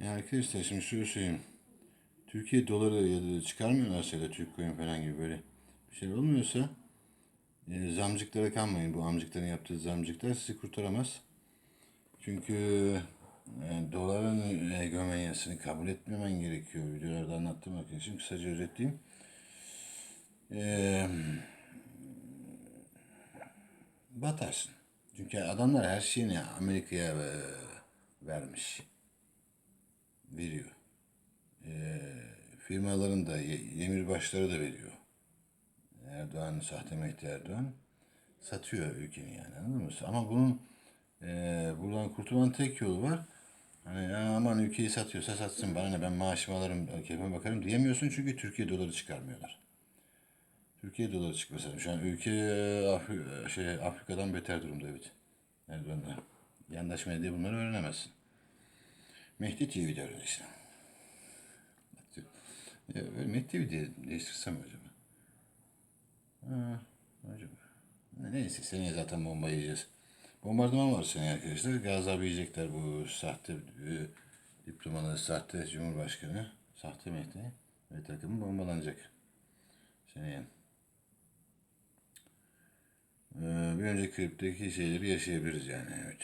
Ya arkadaşlar şimdi şöyle söyleyeyim. Türkiye doları ya da çıkarmıyorlarsa ya da Türk coin falan gibi böyle bir şey olmuyorsa e, zamcıklara kanmayın. Bu amcıkların yaptığı zamcıklar sizi kurtaramaz. Çünkü e, doların hegemonyasını kabul etmemen gerekiyor. Videolarda anlattım arkadaşım. Kısaca özetleyeyim. E, batarsın. Çünkü adamlar her şeyini Amerika'ya e, vermiş. Veriyor. E, firmaların da demirbaşları da veriyor. Erdoğan, sahte Mehdi Erdoğan satıyor ülkeni yani anladın mı? Ama bunun e, buradan kurtulan tek yolu var. Hani aman ülkeyi satıyorsa satsın bana ne ben maaşımı alırım, keyfime bakarım diyemiyorsun çünkü Türkiye doları çıkarmıyorlar. Türkiye doları çıkmasa şu an ülke Afri- şey, Afrika'dan beter durumda evet. Erdoğan'la. Yandaş medya bunları öğrenemezsin. Mehdi TV'de öğrenirsin. Ya, Mehdi TV'de değiştirsem acaba? Ha, acaba. Neyse seneye zaten bomba yiyeceğiz. Bombardıman var seneye arkadaşlar. Gazi abi yiyecekler bu sahte e, diplomalı sahte cumhurbaşkanı. Sahte Mehdi ve takımı bombalanacak. Seneye. Ee, bir önceki klipteki şeyleri yaşayabiliriz yani evet.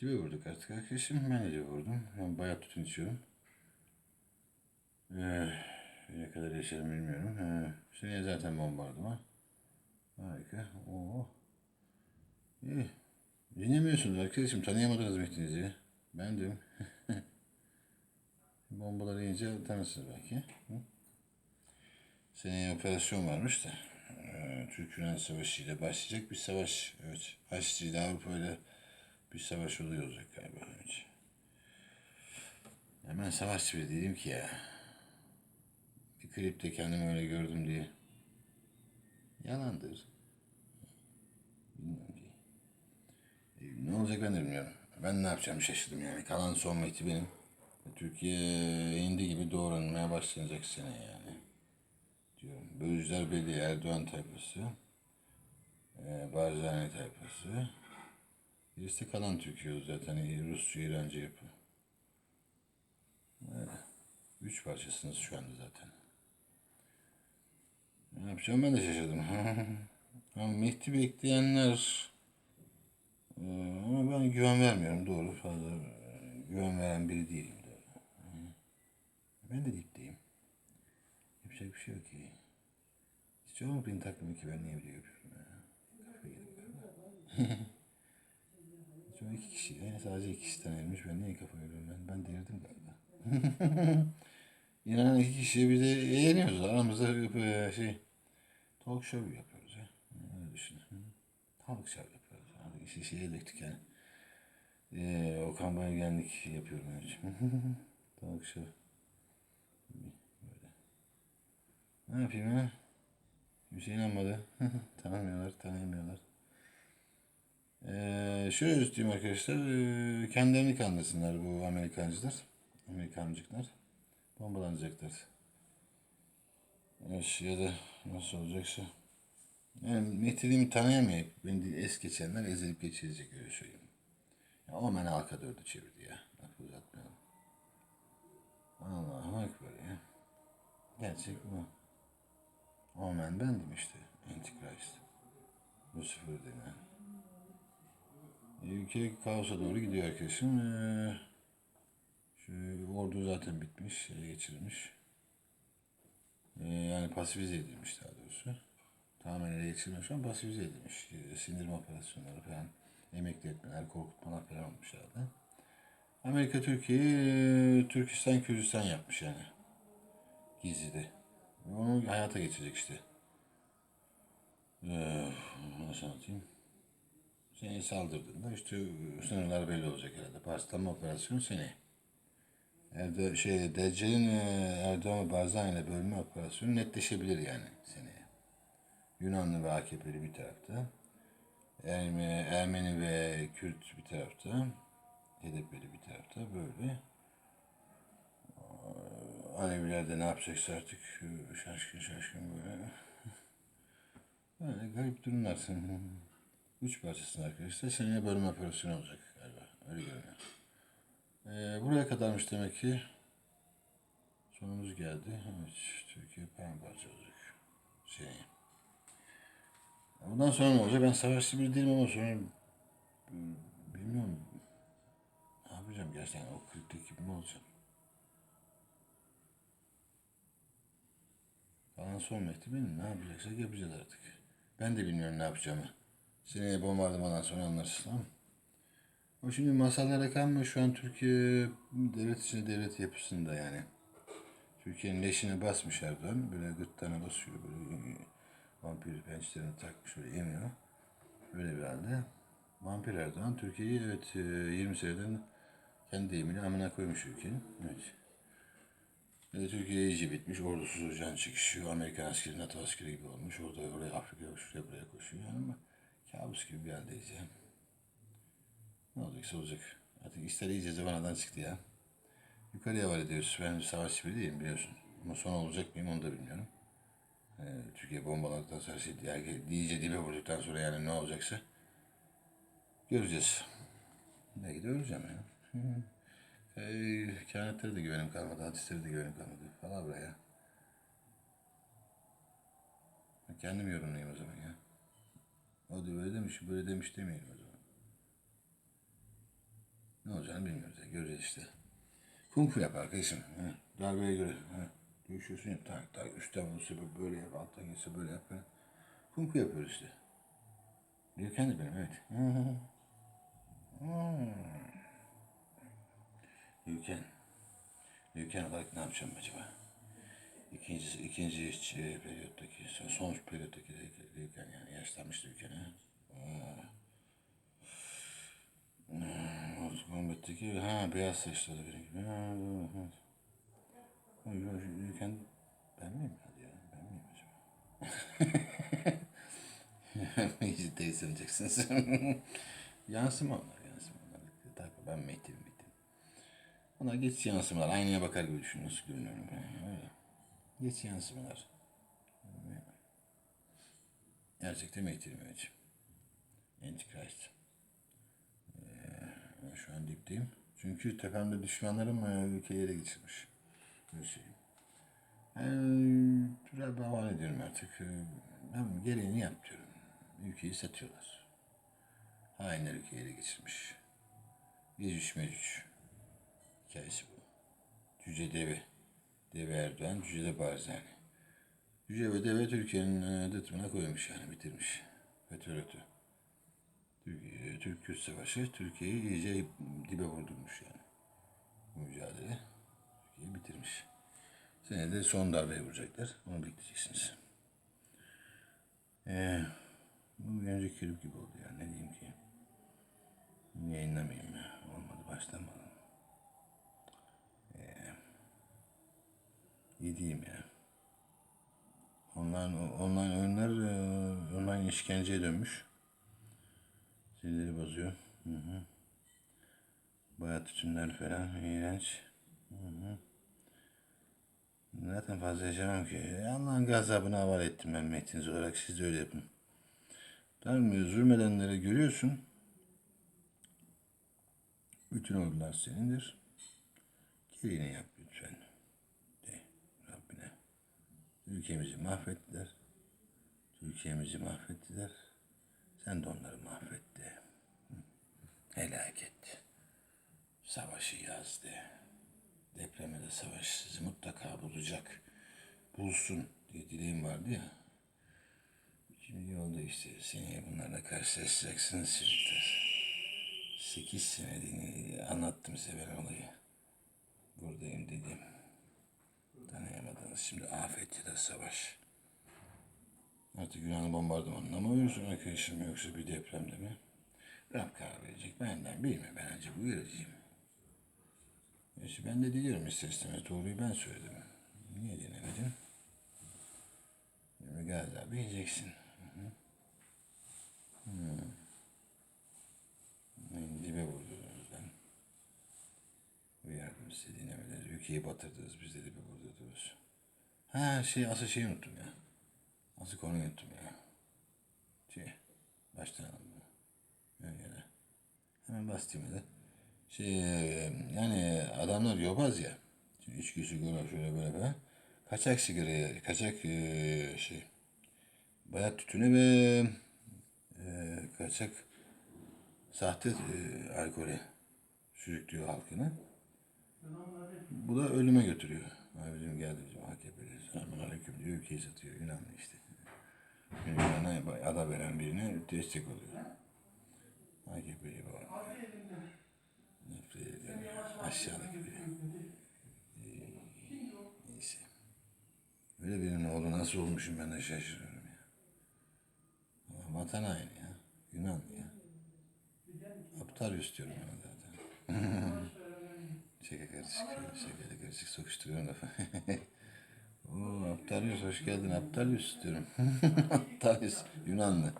Dibe vurduk artık arkadaşım. Ben de vurdum. Ben bayağı tütün içiyorum. Ee, ne kadar yaşarım bilmiyorum. Ee, seneye zaten bombardıman. Harika. Oo. İyi. Dinlemiyorsunuz arkadaşım. Tanıyamadınız Mehdi'nizi. Bendim. Bombaları yiyince tanırsınız belki. Hı? Seneye operasyon varmış da. Ee, Türk-Yunan Savaşı ile başlayacak bir savaş. Evet. Haçlı Avrupa ile bir savaş oluyor olacak galiba. Evet. Hemen savaşçı bile dedim ki ya. Bir klipte kendimi öyle gördüm diye. Yalandır. Bilmiyorum ki. E, ne olacak ben de bilmiyorum. Ben ne yapacağım şaşırdım yani. Kalan son mekti benim. Türkiye indi gibi doğranmaya başlanacak sene yani. Diyorum. Bölücüler belli. Erdoğan tayfası. E, Barzani tayfası. Birisi de kalan Türkiye zaten. e, Rusça, İrancı yapı. Öyle. Üç parçasınız şu anda zaten. Ne yapacağım ben de şaşırdım. Ama Mehdi bekleyenler ee, ama ben güven vermiyorum doğru fazla e, güven veren biri değilim doğru. Ben de dipteyim. Yapacak bir şey yok ki. Hiç olmadı benim takvimi ki ben niye video yapıyorum ya. Kafayı yedim. İki kişi, yani sadece iki kişi tanıyormuş ben niye kafa yiyorum ben, ben delirdim galiba. İnanan iki kişiye bir de eğleniyoruz aramızda e, şey talk show yapıyoruz ya. Öyle düşün. Hı. Talk show yapıyoruz. Artık işi şeye döktük yani. Ee, Okan Bayülgenlik yapıyorum evet. talk show. Böyle. Ne yapayım ha? Kimse inanmadı. Tanımıyorlar, tanıyamıyorlar. Ee, şöyle özetleyeyim arkadaşlar. Ee, kendilerini kandırsınlar bu Amerikancılar. Amerikancıklar. Bombalanacaklar. Evet, ya da nasıl olacaksa. Yani Mehdi'liğimi tanıyamayıp beni es geçenler ezilip geçirecek öyle söyleyeyim. Ya o beni halka dördü çevirdi ya. Lafı uzatmayalım. Allah'ım ekber ya. Gerçek bu. Omen bendim işte. Antichrist. Lucifer denen. Ülke kaosa doğru gidiyor arkadaşım. Ee, şu ordu zaten bitmiş, ele geçirilmiş. Ee, yani pasifize edilmiş daha doğrusu. Tamamen ele geçirilmiş ama pasifize edilmiş. Ee, Sindirme operasyonları falan, emekli etmeler, korkutmalar falan olmuş. Amerika Türkiye'yi Türkistan Kürdistan yapmış yani. Gizlide. Onu hayata geçecek işte. Ee, nasıl anlatayım? Seneye saldırdığında işte e, sınırlar belli olacak herhalde. Pastama operasyonu seneye. Erdo şey, Deccal'in e, Erdoğan Barzan ile bölme operasyonu netleşebilir yani seneye. Yunanlı ve AKP'li bir tarafta. Ermeni, Ermeni ve Kürt bir tarafta. HDP'li bir tarafta böyle. Aleviler de ne yapacaksa artık e, şaşkın şaşkın böyle. Böyle garip durumlarsın. 3 parçasını arkadaşlar seneye bölme operasyonu olacak galiba. Öyle görünüyor. Ee, buraya kadarmış demek ki. Sonumuz geldi. Evet, Türkiye paramparça olacak. Seneye. Bundan sonra ne olacak? Ben savaşçı bir değilim ama sonra bilmiyorum. Ne yapacağım gerçekten? O kritik ekip ne olacak? Kalan son mektubu ne yapacaksak yapacağız artık. Ben de bilmiyorum ne yapacağımı. Seneye bombardımandan sonra anlarsın mı? O şimdi masallara kalma şu an Türkiye devlet içinde devlet yapısında yani. Türkiye'nin leşini basmış Erdoğan. Böyle gırtlağına basıyor. Böyle vampir pençelerini takmış böyle yemiyor. Böyle bir halde. Vampir Erdoğan Türkiye'yi evet e, 20 seneden kendi deyimiyle amına koymuş ülkenin. Evet. E, Türkiye iyice bitmiş. Ordusuz can çekişiyor. Amerikan askeri, NATO askeri gibi olmuş. Orada oraya Afrika'ya şuraya buraya koşuyor. Yani kabus gibi bir haldeyiz ya. Ne olacaksa olacak. Artık işler iyice zıvanadan çıktı ya. Yukarıya var ediyoruz. Ben savaşçı biri değilim biliyorsun. Ama son olacak mıyım onu da bilmiyorum. Ee, Türkiye bombaladıktan sonra şey, iyice dibe vurduktan sonra yani ne olacaksa göreceğiz. Belki de öleceğim ya. ee, kehanetlere de güvenim kalmadı, hadislere de güvenim kalmadı. Falan buraya. Kendim yorumlayayım o zaman ya. O da böyle demiş, böyle demiş demeyelim o zaman. Ne olacağını bilmiyoruz. ya, Göreceğiz işte. Kung fu yap arkadaşım. Ha, darbeye göre. Ha, dövüşüyorsun ya. Tak tak üstten vurursa böyle yap. Alttan gelse böyle yap. Böyle. Kung fu yapıyoruz işte. Gürkan da benim evet. Gürkan. Gürkan olarak ne yapacağım acaba? İkinci, ikinci şey, periyottaki, son, periyottaki Gürkan yani yaşlanmıştı ha. Mortal Kombat'taki ha beyaz saçlı da benim gibi. Ha, yürürken ben miyim hadi ya? Ben miyim acaba? Hiç değil sanıcaksınız. yansıma onlar yansıma onlar. Tabii ben Mehdi'yim Mehdi'yim. Onlar geç yansımalar. Aynaya bakar gibi düşün. Nasıl görünüyorum. Öyle. Geç yansımalar. Gerçekten Mehdi'yim evet. Antichrist. Ben şu an dipteyim. Çünkü tepemde düşmanlarım e, ülkeyi ele geçirmiş. Böyle şey. Yani, türel bir havale ediyorum artık. E, Ben gereğini yap. Ülkeyi satıyorlar. Hainler ülkeyi ele geçirmiş. Gecüş mecüş. Hikayesi bu. Cüce deve. Deve Erdoğan, cüce de Barzani. Cüce ve deve Türkiye'nin e, dıtmına koymuş yani bitirmiş. Petrol ötü. Türkiye, Türk-Kürt Savaşı Türkiye'yi iyice dibe vurdurmuş yani. Bu mücadele Türkiye'yi bitirmiş. Senede son darbeyi vuracaklar. Onu bekleyeceksiniz. Ee, bu bir önceki gibi oldu ya. Ne diyeyim ki? Yayınlamayayım ya. Olmadı baştan mı alalım? Ee, iyi diyeyim ya. Online, online oyunlar e, online işkenceye dönmüş. Sinirleri bozuyor. Hı hı. Bayağı tütünler falan. iğrenç. Hı hı. Zaten fazla yaşamam ki. Allah'ın gazabını havale ettim ben metiniz olarak. Siz de öyle yapın. Mı? Zulmedenleri görüyorsun. Bütün ordular senindir. Gereğini yap lütfen. Ülkemizi mahvettiler. Türkiye'mizi mahvettiler. Sen de onları mahvetti. Helak et. Savaşı yazdı. Depreme de savaş sizi mutlaka bulacak. Bulsun diye dileğim vardı ya. Şimdi yolda işte seneye bunlarla karşılaşacaksınız çocuklar. Sekiz sene anlattım size ben olayı. Buradayım dedim. Tanıyamadınız. Şimdi afet ya da savaş. Artık Yunan'ı bombardımanına mı uyuyorsun arkadaşım yoksa bir depremde mi? Rab karar verecek. Benden bilme. Ben ancak uyarıcıyım. İşte ben de diliyorum ister istemez. Doğruyu ben söyledim. Niye dinlemedin? Şimdi galiba bileceksin. Hı hı. Hmm. Dibe vurdunuz ben. Uyardım size dinlemediniz. Ülkeyi batırdınız. Biz de dibe vurdunuz. Ha şey asıl şeyi unuttum ya. Asıl konuyu unuttum ya. Şey, bunu. Ön yana. Hemen bastım da. Şey yani adamlar yobaz ya. Şimdi içki sigara şöyle böyle böyle. Kaçak sigaraya, kaçak e, şey. Bayat tütüne ve e, kaçak sahte e, alkole sürüklüyor halkını. Bu da ölüme götürüyor. Abicim geldi bizim AKP'li. Selamun aleyküm diyor. Ülkeyi satıyor. Yunanlı işte. Yunan'a ada veren birine destek oluyor. AKP'li bu. Nefret ya. Aşağıdaki biri. Ee, Neyse. Böyle birinin oğlu nasıl olmuşum ben de şaşırıyorum ya. Ama vatan haini ya. Yunan ya. Aptal istiyorum ben zaten. Şaka karışık, şaka karışık sokuşturuyorum lafı. Oo, Aptalius hoş geldin. Aptalius diyorum. Aptalius Yunanlı.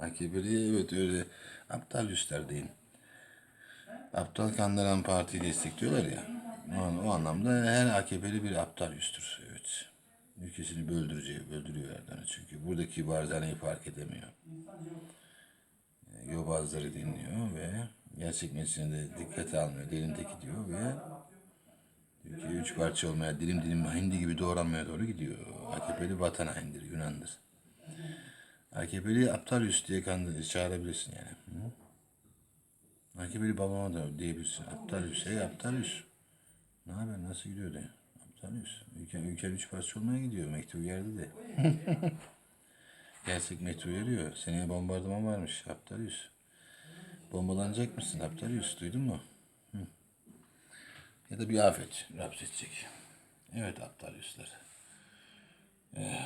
AKP'li evet öyle Aptalius'lar deyin. Aptal kandıran partiyi destekliyorlar ya. O, o anlamda her AKP'li bir Aptalius'tur. Evet. Ülkesini böldürücü, böldürüyor Erdoğan'ı çünkü. Buradaki barzaneyi fark edemiyor. E, Yobazları dinliyor ve gerçek meselini de dikkate almıyor. Derindeki diyor ve üç parça olmaya dilim dilim hindi gibi doğranmaya doğru gidiyor. AKP'li vatan haindir, Yunan'dır. AKP'li aptal üst diye kandı, çağırabilirsin yani. Hı? AKP'li babama da diyebilirsin. Aptal üst, hey aptal üst. Ne haber, nasıl gidiyor de. Aptal üst. Ülke, ülke üç parça olmaya gidiyor. Mehdi uyardı de. Gerçek Mehdi uyarıyor. Seneye bombardıman varmış. Aptal üst. Bombalanacak mısın? Aptal üst. Duydun mu? Ya da bir afet rapsedecek. Evet aptal üstler. Ee,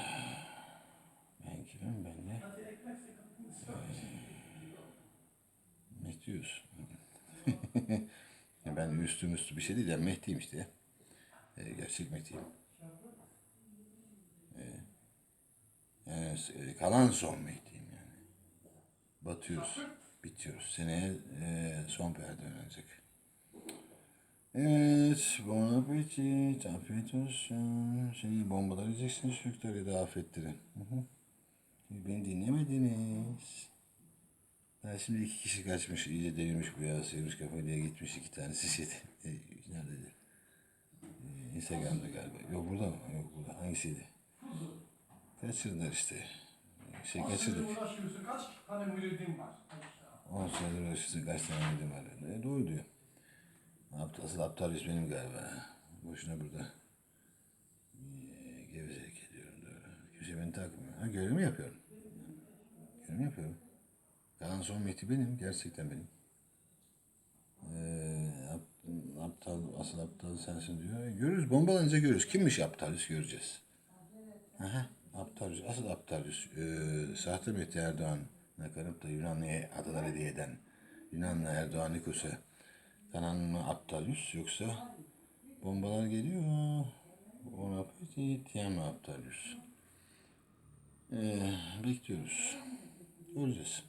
ben kimim ben ne? Ee, Mehdi'yiz. ben üstüm üstü bir şey değil ya Mehdi'yim işte. Ee, gerçek Mehdi'yim. Ee, yani kalan son Mehdi'yim yani. Batıyoruz, bitiyoruz. Seneye e, son perde oynanacak. Evet, bon appetit, afiyet olsun. Şey, bombalar yiyeceksiniz çocuklar da afetleri. Beni dinlemediniz. Ha, şimdi iki kişi kaçmış, iyice delirmiş bu ya, sıyırmış kafayı diye gitmiş iki tanesi şeydi. E, neredeydi? E, Instagram'da galiba. Yok burada mı? Yok burada. Hangisiydi? Kaçırdılar işte. Şey kaçırdık. uğraşıyorsun. Kaç tane müridin var? 10 senedir uğraşırsın kaç tane yedim var. E, doğru diyor. Aptal, asıl aptal yüz benim galiba. Boşuna burada. Gevezelik ediyorum doğru. Kimse beni takmıyor. Ha görevimi yapıyorum. Görevimi yapıyorum. Kalan son meti benim. Gerçekten benim. Ee, ap- aptal, asıl aptal sensin diyor. E, görürüz. Bombalanınca görürüz. Kimmiş aptal yüz göreceğiz. Aha, aptal yüz. Asıl aptal yüz. Ee, sahte Mehdi Erdoğan'a kanıp da Yunanlı'ya adalar hediye eden Yunanlı Erdoğan Nikos'a kanan mı aptal yüz yoksa bombalar geliyor. Ona appetit yeme aptal yüz. Ee, bekliyoruz. Göreceğiz.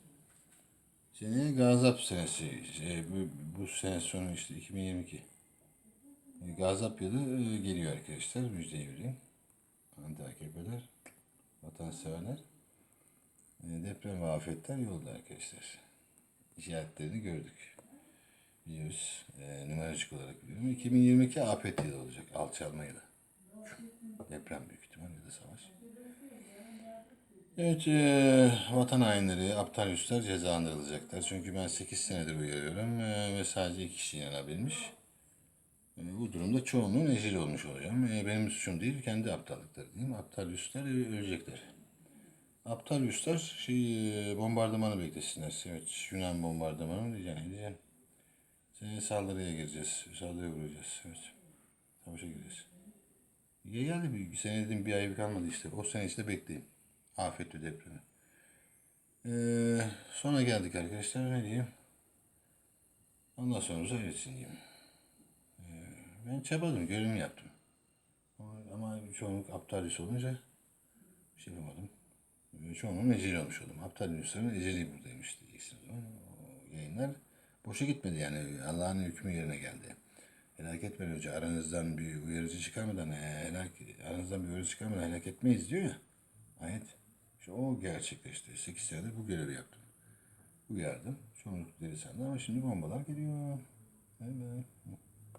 Seneye Gazap senesi. Şey, bu, bu sene sonu işte 2022. E, Gazap yılı e, geliyor arkadaşlar. Müjdeyi vereyim. Anti AKP'ler, vatanseverler. E, deprem ve afetler yolda arkadaşlar. İşaretlerini gördük. Biliyoruz. E, numeracık olarak biliyorum. 2022 afet yılı olacak. Alçalma yılı. Deprem büyük ihtimal ya da savaş. Evet, e, vatan hainleri, aptal üstler cezalandırılacaklar. Çünkü ben 8 senedir uyarıyorum e, ve sadece iki kişi yanabilmiş. E, bu durumda çoğunluğun eceli olmuş olacağım. E, benim suçum değil, kendi aptallıkları diyeyim. Aptal üstler e, ölecekler. Aptal üstler şey, e, bombardımanı beklesinler. Evet, Yunan bombardımanı diyeceğim, diyeceğim. Seni saldırıya gireceğiz, saldırıya vuracağız. Evet, savaşa gireceğiz. Ya geldi bir sene dedim bir ay kalmadı işte. O sene işte bekleyin. Afet ve depremi. Ee, sonra geldik arkadaşlar ne diyeyim. Ondan sonra hayretsin diyeyim. Ee, ben çabaladım, görevimi yaptım. Ama, ama çoğunluk aptal üs olunca bir şey yapamadım. Çoğunluğun eceli olmuş oldum. Aptal üslerin eceli buradaymış diyeceksiniz. O yayınlar boşa gitmedi yani. Allah'ın hükmü yerine geldi. Helak etmeyin hoca. Aranızdan bir uyarıcı çıkarmadan, e, helak, aranızdan bir uyarıcı çıkarmadan helak etmeyiz diyor ya. Ayet. İşte o gerçekleşti. 8 senedir bu görevi yaptım. Uyardım. Çoğunluk deli sandı ama şimdi bombalar geliyor.